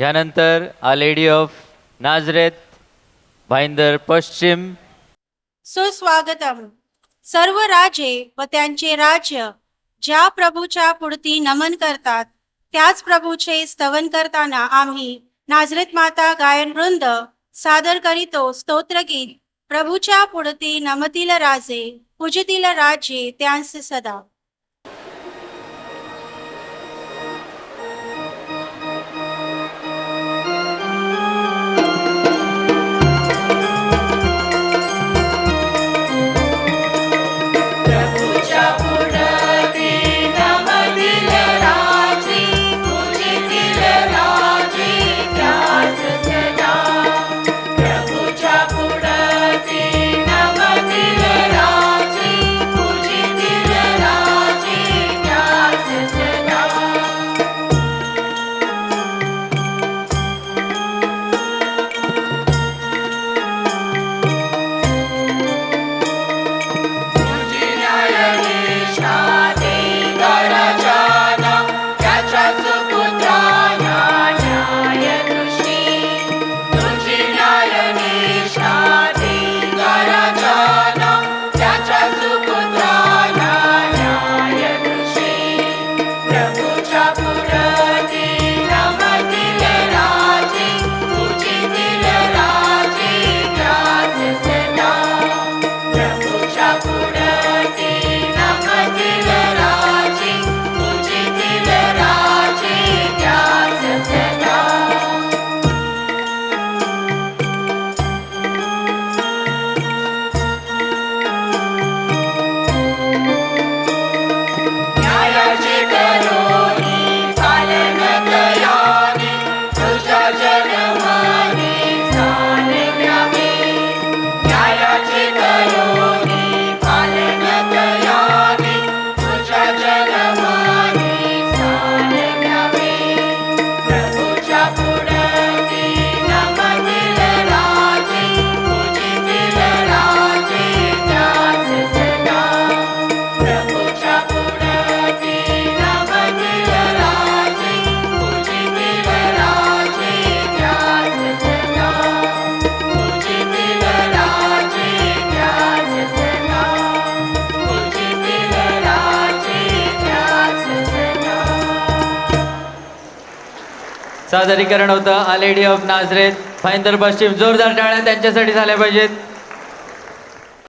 यानंतर our lady of Nazareth Bhayandar पश्चिम. सुस्वागतम. सर्व राजे व त्यांचे राज्य ज्या प्रभूच्या पुढती नमन करतात त्याच प्रभूचे स्तवन करताना आम्ही नाझरेत माता गायन वृंद सादर करीतो स्तोत्रगीत प्रभूच्या पुढती नमतील राजे पूजतील राजे त्यांस सदा. सादरीकरण होतं. आलेडी लेडी ऑफ नाझरेत तर पश्चिम जोरदार टाळ्या त्यांच्यासाठी झाल्या पाहिजेत.